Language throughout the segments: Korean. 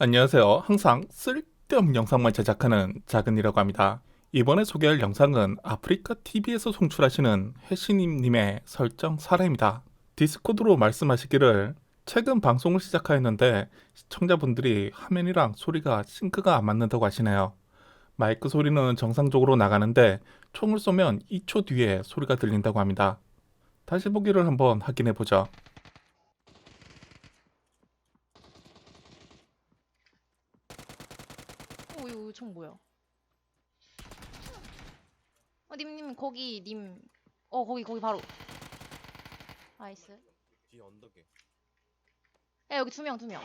안녕하세요. 항상 쓸데없는 영상만 제작하는 작은이라고 합니다. 이번에 소개할 영상은 아프리카 TV에서 송출하시는 해시님님의 설정 사례입니다. 디스코드로 말씀하시기를 최근 방송을 시작하였는데 시청자분들이 화면이랑 소리가 싱크가 안 맞는다고 하시네요. 마이크 소리는 정상적으로 나가는데 총을 쏘면 2초 뒤에 소리가 들린다고 합니다. 다시 보기를 한번 확인해 보죠. 오, 이거 총 뭐야? 어, 님, 님, 거기, 님. 어, 거기, 거기 바로. 나이스. 뒤 언덕에 야, 여기 두 명, 두 명.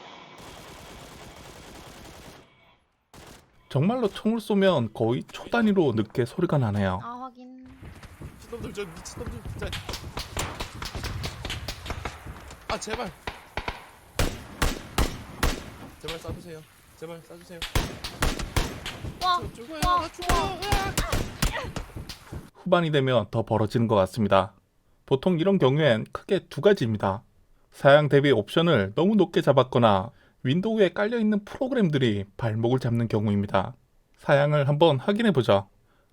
정말로 총을 쏘면 거의 초 단위로 늦게 소리가 나네요. 아, 확인. 미친놈들 저 미친놈들 진짜 아 제발 제발 쏴주세요 제발 쏴주세요 후반이 되면 더 벌어지는 것 같습니다. 보통 이런 경우엔 크게 두 가지입니다. 사양 대비 옵션을 너무 높게 잡았거나 윈도우에 깔려있는 프로그램들이 발목을 잡는 경우입니다. 사양을 한번 확인해 보죠.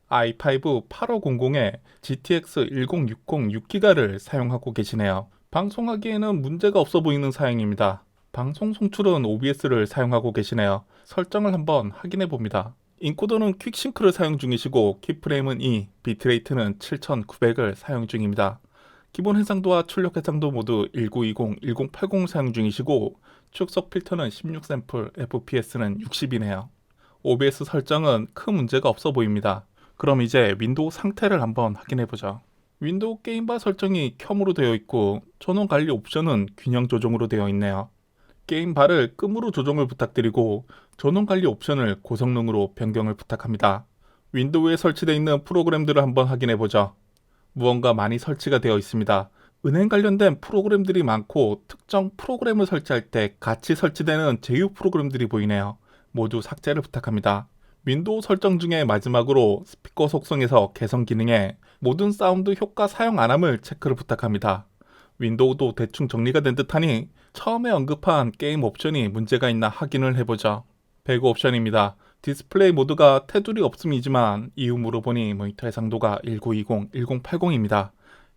i5 8500에 GTX 1060 6기가를 사용하고 계시네요. 방송하기에는 문제가 없어 보이는 사양입니다. 방송 송출은 OBS를 사용하고 계시네요. 설정을 한번 확인해 봅니다. 인코더는 퀵싱크를 사용 중이시고 키프레임은 2, 비트레이트는 7900을 사용 중입니다. 기본 해상도와 출력 해상도 모두 1920, 1080 사용 중이시고 축석 필터는 16샘플, FPS는 60이네요. OBS 설정은 큰 문제가 없어 보입니다. 그럼 이제 윈도우 상태를 한번 확인해 보죠. 윈도우 게임바 설정이 켬으로 되어 있고 전원 관리 옵션은 균형 조정으로 되어 있네요. 게임바를 끔으로 조정을 부탁드리고 전원 관리 옵션을 고성능으로 변경을 부탁합니다. 윈도우에 설치되어 있는 프로그램들을 한번 확인해 보죠. 무언가 많이 설치가 되어 있습니다. 은행 관련된 프로그램들이 많고 특정 프로그램을 설치할 때 같이 설치되는 제휴 프로그램들이 보이네요. 모두 삭제를 부탁합니다. 윈도우 설정 중에 마지막으로 스피커 속성에서 개선 기능에 모든 사운드 효과 사용 안함을 체크를 부탁합니다. 윈도우도 대충 정리가 된 듯하니 처음에 언급한 게임 옵션이 문제가 있나 확인을 해보죠. 배그 옵션입니다. 디스플레이 모드가 테두리 없음이지만 이유 물어보니 모니터 해상도가 1920, 1080입니다.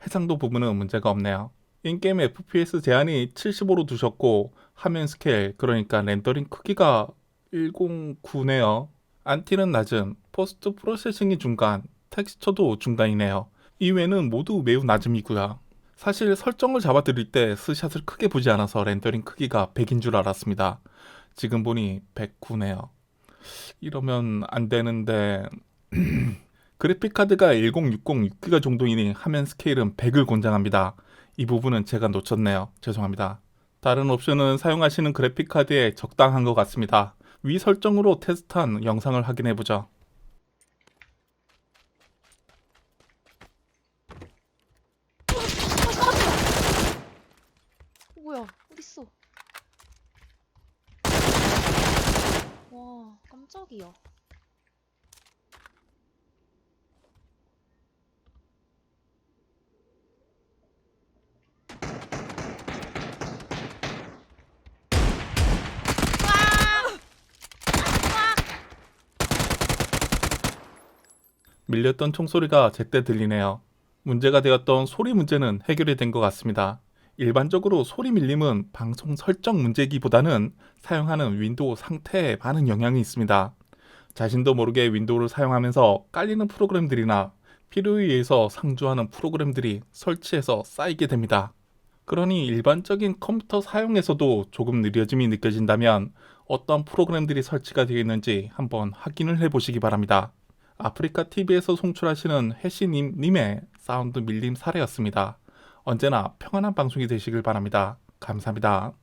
해상도 부분은 문제가 없네요. 인게임 FPS 제한이 75로 두셨고 화면 스케일 그러니까 렌더링 크기가 109네요. 안티는 낮음, 포스트 프로세싱이 중간, 텍스처도 중간이네요. 이외에는 모두 매우 낮음이고요. 사실 설정을 잡아드릴 때 스샷을 크게 보지 않아서 렌더링 크기가 100인 줄 알았습니다. 지금 보니 109네요. 이러면 안 되는데 그래픽 카드가 1060 6기가 정도이니 화면 스케일은 100을 권장합니다. 이 부분은 제가 놓쳤네요. 죄송합니다. 다른 옵션은 사용하시는 그래픽 카드에 적당한 것 같습니다. 위 설정으로 테스트한 영상을 확인해 보죠. 어, 뭐야? 어딨어? 와, 깜짝이야. 밀렸던 총소리가 제때 들리네요. 문제가 되었던 소리 문제는 해결이 된 것 같습니다. 일반적으로 소리 밀림은 방송 설정 문제기보다는 사용하는 윈도우 상태에 많은 영향이 있습니다. 자신도 모르게 윈도우를 사용하면서 깔리는 프로그램들이나 필요에 의해서 상주하는 프로그램들이 설치해서 쌓이게 됩니다. 그러니 일반적인 컴퓨터 사용에서도 조금 느려짐이 느껴진다면 어떤 프로그램들이 설치가 되어 있는지 한번 확인을 해 보시기 바랍니다. 아프리카 TV에서 송출하시는 해시님 님의 사운드 밀림 사례였습니다. 언제나 평안한 방송이 되시길 바랍니다. 감사합니다.